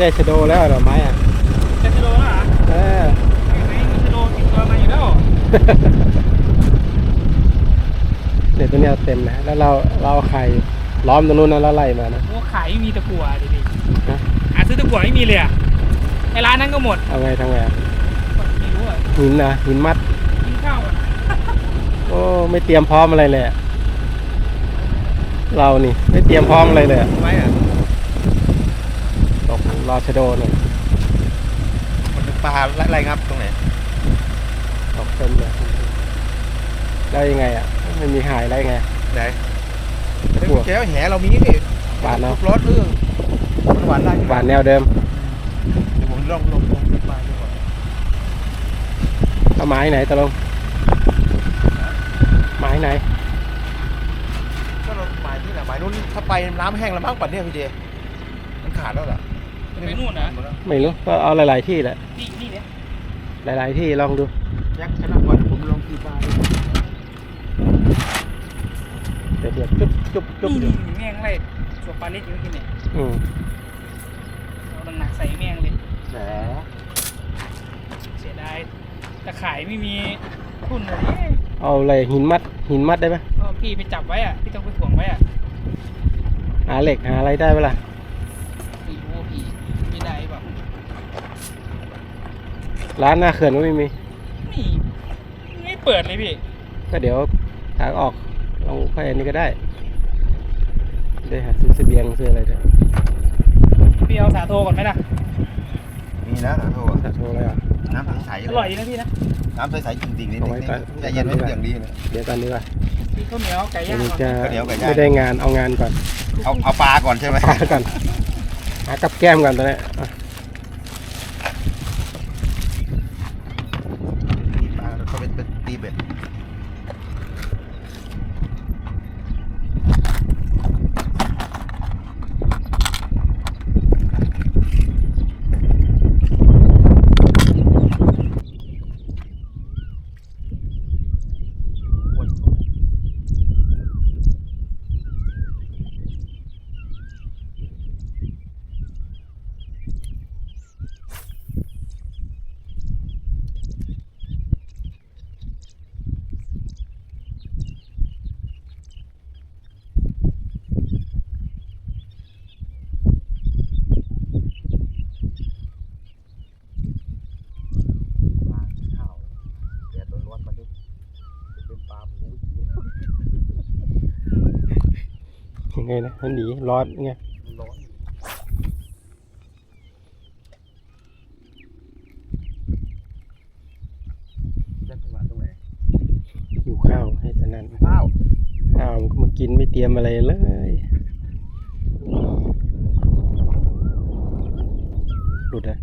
ได้ชะโดแล้วดอกไม้อะจะชะโดแล้วเหรอเออไม่ไม่มีชะโดติดตัวมาอยู่แล้วเดี๋ยวตัวเนี้ยเต็มนะแล้วเราเราเอาไข่ล้อมตรงนู้นนะแล้วไล่มานะ โอ้ขายไม่มีตะกั่วดิดิฮะ หาซื้อตะกั่วไม่มีเลยอะไอ้ร้านนั้นก็หมดเอาไงทางไงอะไม่รู้อะหินนะหินมัด กินข้าวอะโอ้ไม่เตรียมพร้อมอะไรเลยอะเรานี่ ไม่เตรียมพร้อมอะไรเลยอะ ไว้อะตก รอชะโดหน่อยมันเป็นปลาอะไรงับตรงไหนตกเต็มเลยแล้วยังไงอะไม่มีหายได้ไงไหนกลัวเจ้าแหเรามีนี่หวานเนาะรถเรื่องมันหวานได้หวานแนวเดิมเดี๋ยวผมลองลองลองขึ้นมาดูก่อนเอาไม้ไหนตะลงไม้ไหนก็เราหมายที่ไหนหมายนู้นถ้าไปน้ำแห้งแล้วมั้งปัดเนี่ยพี่เจมันขาดแล้วเหรอจะ ไปนู่นนะไม่รู้ก็เอาหลาย ๆ ที่แหละ นี่นี่เนี่ยหลาย ๆ ที่ลองดูยักษ์ชนะก่อนผมลองกี่ปลาดูเดี๋ยวเดี๋ยวจุ๊บจุ๊บจุ๊บนี่อยู่แม่งไรตัวปลาเล็กอยู่เมื่อกี้เนี่ยอืมเอาหนักๆใส่แม่งเลยแหมเสียดายตะข่ายไม่มีทุนเลยเอาอะไรหินมัดหินมัดได้ไหมก็พี่ไปจับไว้อะพี่ต้องไปถ่วงไว้อะหาเหล็กหาอะไรได้ปะล่ะ ไม่รู้ว่าพี่ไม่ได้แบบ ร้านหน้าเขื่อนก็ไม่มีนี่ไม่เปิดเลยพี่ ก็เดี๋ยวทางออกลองไปอันนี้ก็ได้ได้หาซื้อเสบียงซื้ออะไรเดี๋ยวพี่เอาสาโทก่อนไหมล่ะมีนะสาโทสาโทอะไรอะน้ำใสๆอร่อยดีนะพี่นะน้ำใสๆจริงๆนี่เอาไว้ก่อนใจเย็นไม่อย่างดีเลยเดี๋ยวกันดีกว่าพี่ข้าวเหนียวไก่เดี๋ย่ายงวก่อนจะก็เดี๋ยวไก่ย่างไม่ได้งานเอางานก่อน เอาเอาปลาก่อนใช่ไหมปลาก่อนหากับแก้มก่อนตอนนี้อะ ปลาแล้วก็เป็นเป็นตีเบ็ด ปลาข้าวแดดร้อนๆมาดิเป็นปลาปู ยัง ไงนะมันหนีร้อนไงร้อนยัดจังหวะตรงไหนอยู่ข้าวให้ตอนนั้นข้าวข้าวมันก็มากินไม่เตรียมอะไรเลยหลุดอะ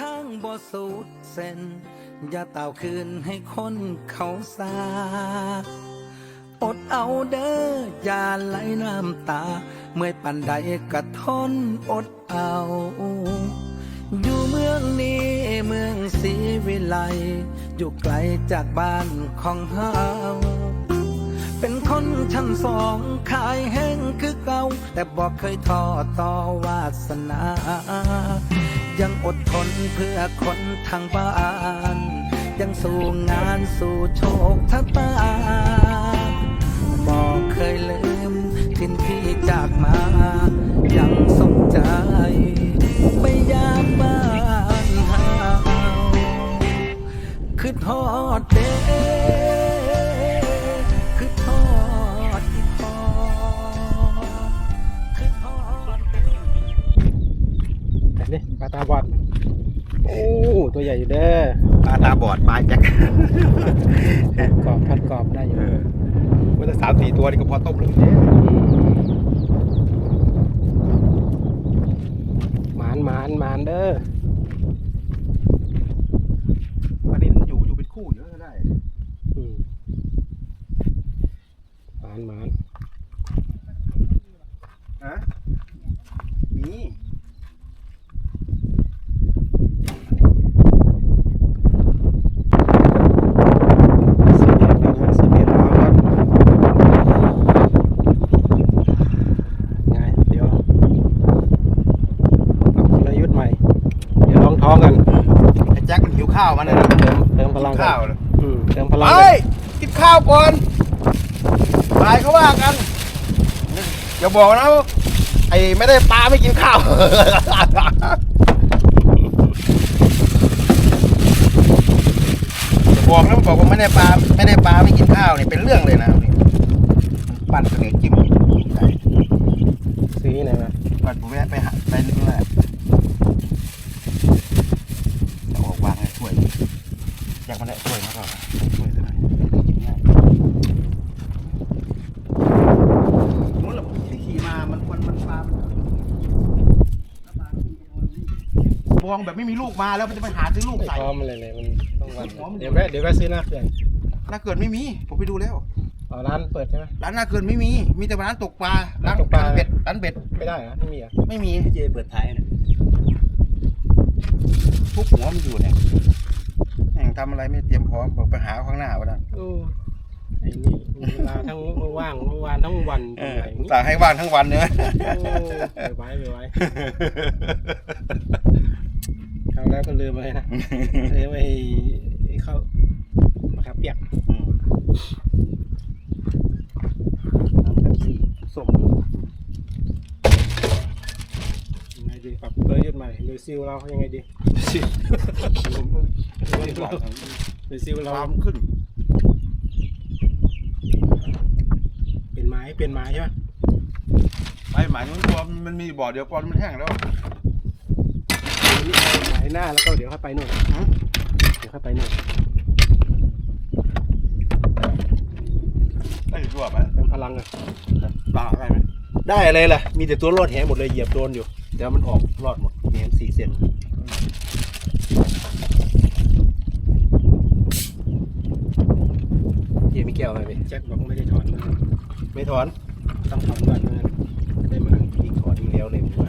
ทางบ่สุดเส้น อย่าเต่าคืนให้คนเขาซาอดเอาเด้ออย่าไหลน้ำตา เมื่อยปันใดกระทนอดเอา อยู่เมืองนี้เมืองศรีวิไล อยู่ไกลจากบ้านของเฮาเป็นคนชั้นสองขายแห้งคือเก่า แต่บอกเคยท้อต่อวาสนา ยังอดทนเพื่อคนทางบ้าน ยังสู้งานสู้โชคชะตาบอกเคยลืมทินพี่จากมา ยังสงใจ กรอบทอดกรอบได้อยู่เออมันจะสามสี่ตัวนี่ก็พอต้มแล้วหมานหมานหมานเด้อปลานินอยู่อยู่เป็นคู่เยอะได้อืมหมานหมานฮะมี สีเดียดแล้วสีเดียดแล้วครับไงเดี๋ยวปรับกลยุทธ์ใหม่ เดี๋ยวลองท้องกัน ไอ้แจ็คมันหิวข้าวมันเลยนะ เติมเติมพลัง หิว ก่อ ข้าวน เลย อืมเติมพลัง เฮ้ยกินข้าวก่อนตายเขาว่ากัน อย่าบอกนะไอ้ไม่ได้ปลาไม่กินข้าว อย่าบอกนะบอกว่าไม่ได้ปลาไม่ได้ปลาไม่กินข้าวเนี่ยเป็นเรื่องเลยนะนี่ปั่นเสนอจิ้มใส่ ซื้อที่ไหนมา ปั่นผมแวะไปหาไปนึกว่าจะออกวางให้ถ้วยอยากมาได้ถ้วยมาก่อนถ้วยเท่าไหร่กินง่ายนู้นแหละผมขี่ขี่มามันมันมันปลามันบอง แบบไม่มีลูกมาแล้วมันจะไปหาซื้อลูกไม่ใส่ พร้อมเลยเลยมันต้องวันไม่พร้อม เดี๋ยวแวะเดี๋ยวแวะซื้อหน้าเขื่อนน่าเกิดไม่มี ผมไปดูแล้ว อ๋อร้านเปิดใช่ไหม ร้านน่าเกิดไม่มี มีแต่ร้านตกปลา ร้านตกปลา ร้านเบ็ด ร้านเบ็ดไม่ได้เหรอไม่มีเหรอไม่มีเจเปิดท้ายนะพวกหัวมันอยู่เนี่ยแห่งทำอะไรไม่เตรียมพร้อมบอกไปหาข้างหน้าวะนะโอ้ไอ้นี่มีเวลาทั้งว่างเมื่อวานทั้งวันเอออะไรอย่างนี้สั่งให้ว่างทั้งวันเนี่ยโอ้ไปไว้ไปไว้ คราวแล้วก็ลืมไปนะลืมไปไอ้ข้าวมะขามเปียกอืมน้ำเป๊ปซี่ส้มยังไงดีปรับกลยุทธ์ใหม่หรือซิลเรายังไงดีผมก็หรือซิลเราหรือซิลเราความขึ้น เป็นไม้เป็นไม้ใช่ไหมไปหมายนู้นตัวมันมีบ่อเดียวก่อนมันแห้งแล้วนี่เอาไม้ หน้าแล้วก็เดี๋ยวค่อยไปนู่นหืมเดี๋ยวค่อยไปนู่นได้ทั่วไปเติมพลังอะปลาได้ไหมได้อะไรล่ะ มีแต่ตัวรอดแหหมดเลยเหยียบโดนอยู่แต่ว่ามันออกรอดหมดแหสี่เซนเยี่ยมีแก้วอะไรไปแจ็คบอกไม่ได้ถอนมาไม่ถอน ต้องถอนก่อนเพื่อนได้มาอีกถอนอีกแล้วเลยผมว่า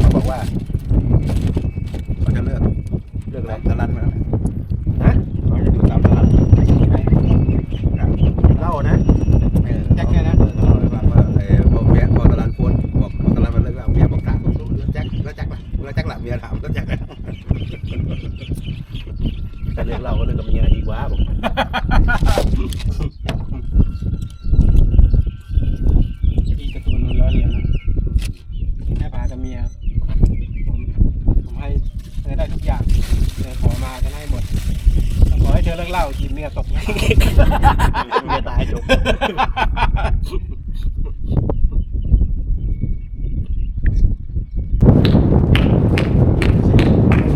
เขาบอกว่าเขาจะเลือก เรื่องอะไร ตามตลาดมา ฮะ เขาจะดูตามตลาด เล่านะ แจ็คเนี่ยนะเออเขาบอกว่าว่าเออพอเมียพอตลาดพูนบอกพอตลาดมันเลิกแล้วเมียบอกถามว่าแจ็คแล้วแจ็คล่ะแล้วแจ็คล่ะเมียถามแล้วแจ็คล่ะแต่เรื่องเล่าก็เรื่องกับเมียดีกว่าบอกที่การ์ตูนมันล้อเลียนนะกินให้ปลากับเมียผมผมให้เธอได้ทุกอย่างเธอขอมาจะให้หมดแต่ขอให้เธอเลิกเหล่ากินเมียตกนะเมียตายจบ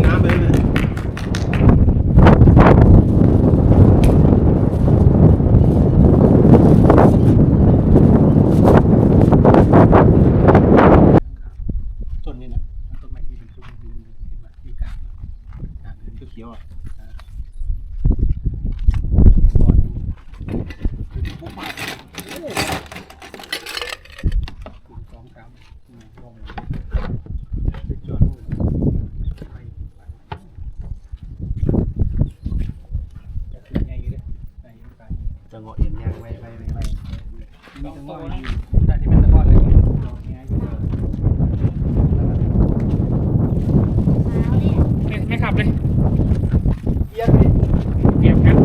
น้ำไปเลยต้นนี้นะต้นไม้ที่เป็นต้นที่มีกาบกา บเป็นเขียวๆอะสองสามลองจอด เลย เยี่ยมดิ เก็บกัน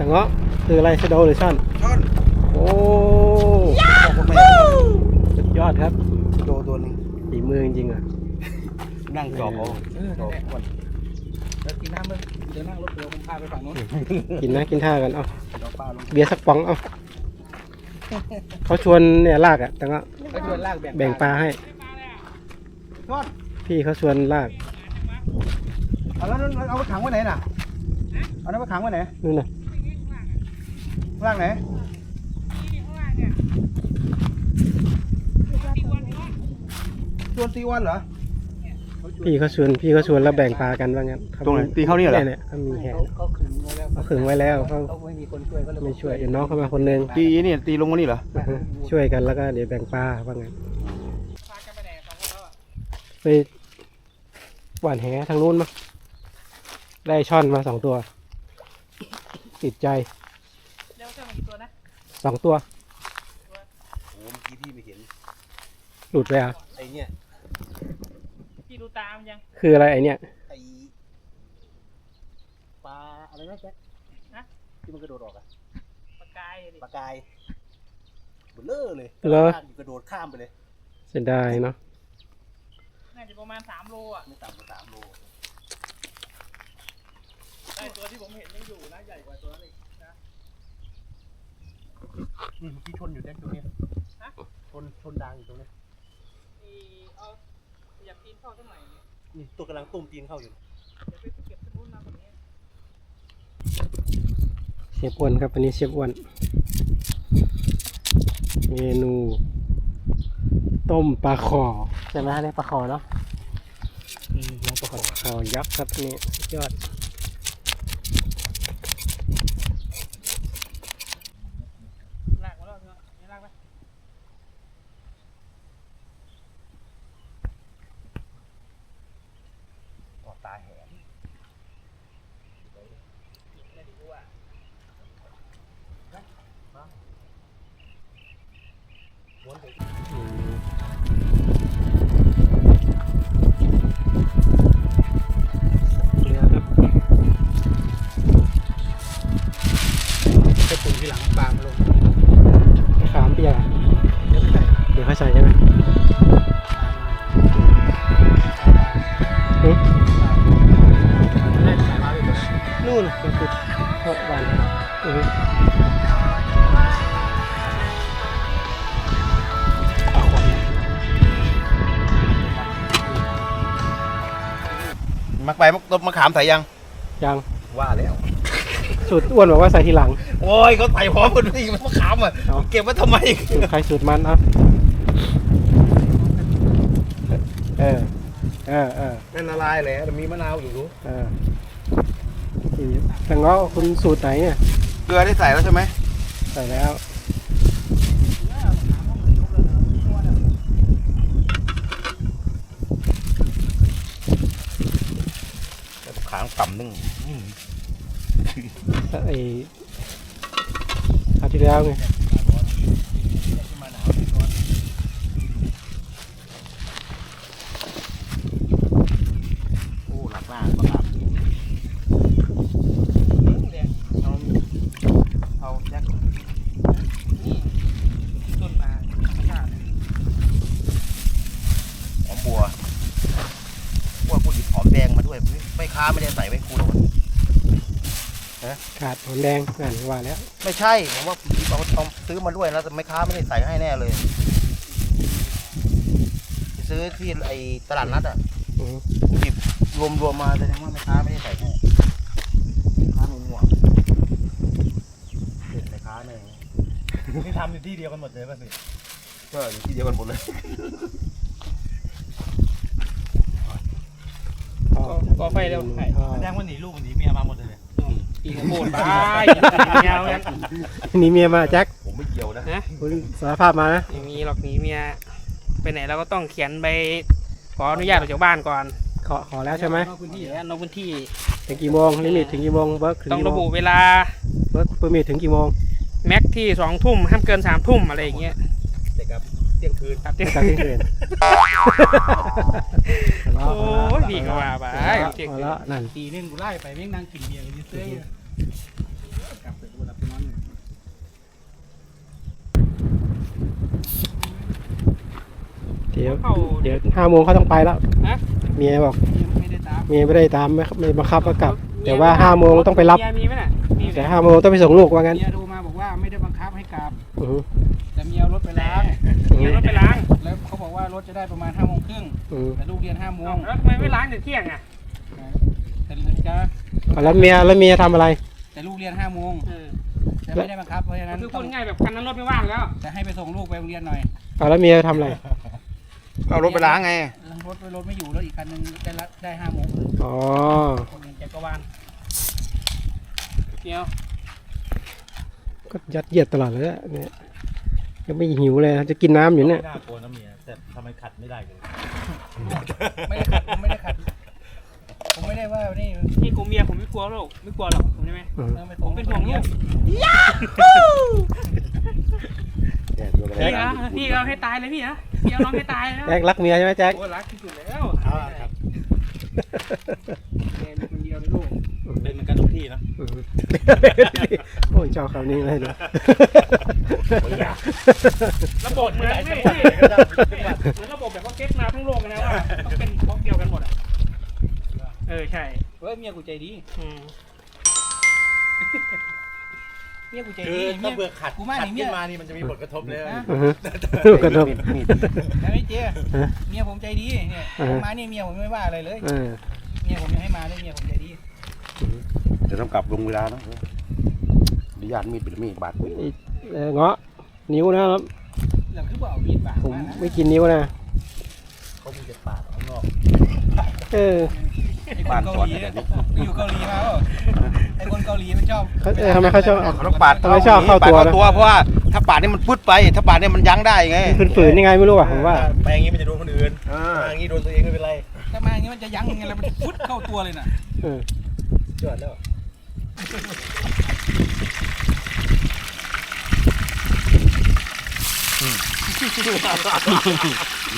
แต่เงาะคื ออะไรชะโดหรือช่อนช่อนโอ้บอกว่าแม่สุดยอดครับโดตัวหนึงฝีมือจริงๆอะ นั่งจอบเอาเออนั่นแหละแล้วกินน้ำมึงเดี๋ยวนั่งรถเดี๋ยวผมพาไปฝั่งนู้นกินนะกินท่ากันเอาดอกปลาลงเบียร์สักป๋องเอาเขาชวนเนี่ยลากอะ แต่ก็ก็ชวนลากแบ่งแบ่งปลาให้ ช่อนพี่เขาชวนลากเอาแล้วนั่นเอาไปขังไว้ไหนน่ะเอานั้นไปขังไว้ไหนนู่นน่ะ ล่างไหนชวนตีวันเหรอพี่เขาชวนพี่เขาชวนแล้วแบ่งปลากันว่างั้นตรงไหนตีเขาเนี่ยเหรอเนี่ยเขามีแหเขาเขาขึงไว้แล้วเขาขึงไว้แล้วเขาเขาไม่มีคนช่วยก็เลยไม่ช่วยเดี๋ยวน้องเข้ามาคนหนึงตีนี่ตีลงมานี่เหรออือฮึช่วยกันแล้วก็เดี๋ยวแบ่งปลาว่างั้นพากันไปไหนสองคนแล้วอะไปหวานแหทางนู้นมั้งได้ช่อนมาสองตัว ติดใจ เดี๋ยวเจ้ามากี่ตัวนะ สองตัวโอ้เมื่อกี้พี่ไม่เห็น หลุดไปอะไอ้เนี่ย พี่ดูตามยังคืออะไรไอเนี่ยไอ้ปลาอะไรนะแจ๊คฮะที่มันกระโดดออกอะปากกายดิปลากายเบลเลอร์เลยเหรออยู่กระโดดข้ามไปเลย เสียดายเนาะน่าจะประมาณสามโลอะไม่ต่ำกว่าสามโลได้ตัวที่ผมเห็นยังอยู่นะใหญ่กว่าตัวนั้นอีกนะ นี่เมื่อกี้ชนอยู่แจ็คตรงนี้ฮะ ชนชนดังอยู่ตรงนี้อีเอาอยากกินข้าวสักหน่อยเนี่ยนี่ตัวกำลังตุ้มตีนเข้าอยู่เดี๋ยวไปเก็บที่นู้นมาแบบนี้เชฟอ้วนครับอันนี้เชฟอ้วนเมนู ต้มปลาคอใช่ไหมเรียกปลาคอเนาะอืมปลาคอคอยักษ์ครับอันนี่สุดยอด ลากมาแล้วเนาะนี่ลากไป ออกตาแหง เลยดีกว่า อื มักไปมักตบมะขามใส่ยัง ยังว่าแล้ว สูตรอ้วนบอกว่าใส่ทีหลัง โอ้ยเขาใส่พร้อมกันนี่มะขามอะเอา เก็บไว้ทำไมสูตรใครสูตรมันเอะเออเออเออเป็นละลายเลยแต่มีมะนาวอยู่รู้เออนี่แต่งาะคุณสูตรไหนเนี่ยเกลือได้ใส่แล้วใช่ไหมใส่แล้วางต่ำนึงไออาทิตย์แล้วไง ขาดหอมแดงนั่นว่าแล้ว ไม่ใช่ผมว่าเอาเอาซื้อมาด้วยแล้วแต่ไม่ค้าไม่ได้ใส่ให้แน่เลย ซื้อที่ไอ้ตลาดนัดอะอืมหยิบรวมรวมๆมาแสดงว่าไม่ค้าไม่ได้ใส่ให้ค้าไม่มั่วเด็ดไม่ค้าเนี่ยนี่ทำอยู่ที่เดียวกันหมดเลยป่ะสิก็อยู่ที่เดียวกันหมดเลยอ๋อก็ไฟเร็วไข่อ๋อแสดงว่าหนีลูกหนีเมียมาหมด เลยเนี่ยอีกโคตรไปเงากันหนีเมียมาแจ็คผมไม่เกี่ยวนะนะคุณสารภาพมานะไม่มีหรอกหนีเมียไปไหนเราก็ต้องเขียนใบขออนุญาตออกจากบ้านก่อนขอขอแล้วใช่ไหมนอกพื้นที่นอกพื้นที่ ถึงกี่โมงลิมิตถึงกี่โมงเบิร์กถึงต้องกี่ระโมบุงเวลาเบิร์กเปอร์มิทถึงกี่โมงแม็กที่สองทุ่มห้ามเกินสามทุ่มอะไรอย่างเงี้ยแต่กับ เที่ยงคืนครับจากที่อื่นโอ้ยพี่ก็ว่าไปพอแล้วนั่นตีนึงกูไล่ไปเม่งนั่งกินเบียร์กันเซ้ยกลับไปดูรับนอนเดี๋ยวเข้า เดี๋ยวห้าโมงเขาต้องไปแล้วฮะ เมียบอกไม่ได้ตามเมียไม่ได้ตามไม่ไม่บังคับก็กลับ แต่ว่าห้าโมงต้องไปรับ เมียมีไหมน่ะมีแต่ห้าโมงต้องไปส่งลูกว่างั้นเมียโทรมาบอกว่าไม่ได้บังคับให้กลับ อือฮึแต่เมียเอารถไปล้าง เมียเอารถไปล้างแล้วเขาบอกว่ารถจะได้ประมาณห้าโมงครึ่งอือแต่ลูกเรียนห้าโมงแล้วทำไมไม่ล้างแต่เที่ยงอะแต่จะแล้วเมียแล้วเมียทำอะไร แต่ลูกเรียนห้าโมงจะไม่ได้บังคับเพราะฉะนั้นคือพูดง่ายแบบคันนั้นรถไม่ว่างแล้วจะให้ไปส่งลูกไปโรงเรียนหน่อยเอาแล้วเมียทำอะไร เอารถไปล้างไง รถรถไม่อยู่แล้วอีกคันนึงได้ละได้ห้าโมงอ๋อแกก็วานเดียวก็ยัดเยียดตลอดเลยอะเนี่ย ยังไม่หิวเลยจะกินน้ำอยู่เนี่ยน่ากลัวนะเมียแต่ทำไมขัดไม่ได้เลยไม่ได้ขัดผมไม่ได้ขัดผมไม่ได้ว่านี่นี่กูเมียผมไม่กลัวหรอกไม่กลัวหรอกผมใช่ไหมอืมผมเป็นห่วงลูกเนี่ยตัวอะไรพี่นะพี่เอาให้ตายเลยพี่นะพี่เอาน้องให้ตายนะแจ็ครักเมียใช่ไหมแจ็คโอ้รักที่สุดแล้วเอาครับ แกมีคนเดียวในโลกเป็นเหมือนกันทุกที่นะอืมโอ้ยชอบคำนี้เลยเดี๋ยวระบบเหมือนไม่พี่เหมือนระบบแบบว่าเก็ตมาทั้งโลกนะว่าต้องเป็นบล็อกเดียวกันหมดอะเออใช่เฮ้ยเมียกูใจดี เมียกูใจคืดีอเมีถ้ายเบื่อขัดกูมาขัดนี่เมีขึ้ยนมานี่มันจะมีผลกระทบเลยนะอือฮึกระทบมีดแล้วไม่เจ๊ฮะเมียผมใจดีเนี่ยอ่าผมมานี่เมียผมไม่ว่าอะไรเลย เออเมียผมยังให้มาเลยเมียผมใจดี เดี๋ยวต้องกลับลงเวลาเนาะอนุญาตมีดเป็นมีดบาดมือเออเงาะนิ้วนะครับแล้วคือบอกเอามีดบาดผมมานะไม่กินนิ้วนะเขามีแต่ปากข้างนอก เออ ไอ้คนเกาหลีอะไปอยู่เกาหลีมาเปล่า ไอ้คนเกาหลีมันชอบเขาเออทำไมเขาชอบเอาเขาต้องปาดทำไมชอบเข้าตัวปาดนะ เข้าตัวเพราะว่าถ้าปาดนี่มันพุดไป ถ้าปาดนี่มันยั้งได้ไงฝืนๆยังไงไม่รู้อะผมว่า ไปอย่างงี้มันจะโดนคนอื่นอ่ามาอย่างงี้โดนตัวเองไม่เป็นไรถ้ามาอย่างนี้มันจะยั้งยังไงแล้วมันฟุดเข้าตัวเลยน่ะเออจอดแล้ว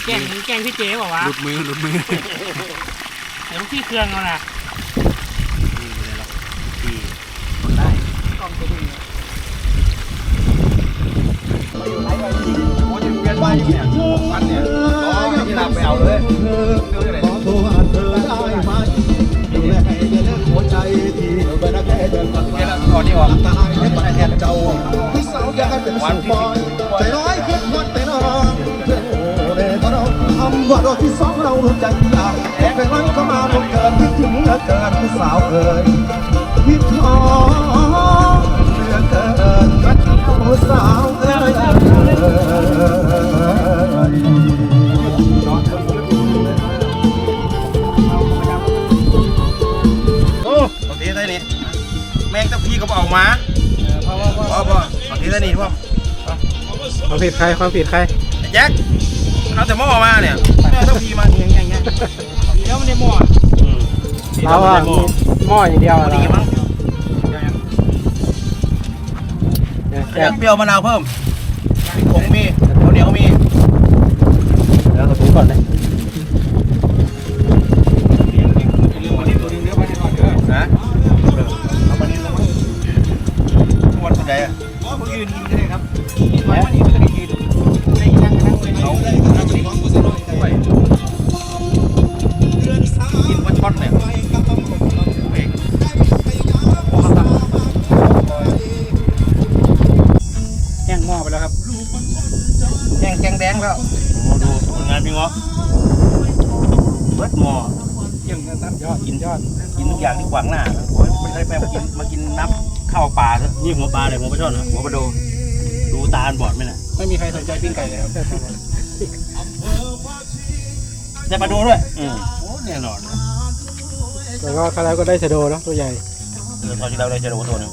แกล้งแกล้งพี่เจ๊บอกว่าหลุดมือหลุดมือเดี๋ยวพี่เครื่องเอาน่ะ เนี่ยหกพันเนี่ยอ๋อที่เราไปเอาเลยดูที่ไหนขอโทษเธอได้ไหมดูแลให้เลือกหัวใจที่เวลาแค่เดินผ่านเดี๋ยวเราก่อนนี่ออกตายให้ปันแทนเจ้าพี่สาวอยากให้เป็นสุขบอยใจร้อยคิดวัดแต่นเพื่อนโอ้เดตรอคำว่าเราที่สองเราใจอยากเป็นวัก็มาพบเกินคิดถึงเหลือเกินผู้สาวเอ่ย อบางทีได้นี่พ่อความผิดใครความผิดใครไอ้แจ็คเอาแต่หม้อมาเนี่ยแมงตะพีมาอย่างเงี้ยอย่างเงี้ยเดี๋ยวมันได้หมดเราอะมีหม้ออย่างเดียวพออะดีเรามั้งเนี่ยอยากเปรี้ยวมะนาวเพิ่มพริกผงมีข้าวเหนียวมีแล้วเราดูก่อนนะฮ ปลาเลยหัวปลาช่อนเหรอหัวปลาโดดูตาอันบอดไหมน่ะไม่มีใครสนใจปิ้งไก่เลยครับได้ปลาโดด้วยอืมโอ้แน่นอนแล้วก็คราวแล้วก็ได้ชะโดเนาะตัวใหญ่เออตอนที่เราได้เจอตัวหนึง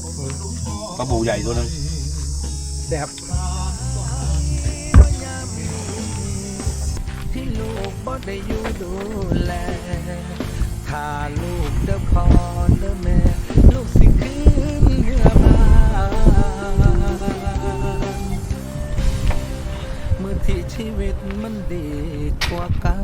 ปลาบูใหญ่ตัวหนึงแซ่บที่ลูกบ่ได้อยู่ดูแลถ้าลูกเด้อพอเด้อแม่ลูกสิคืนเมื่อ ที่ชีวิตมันดีกว่าเก่า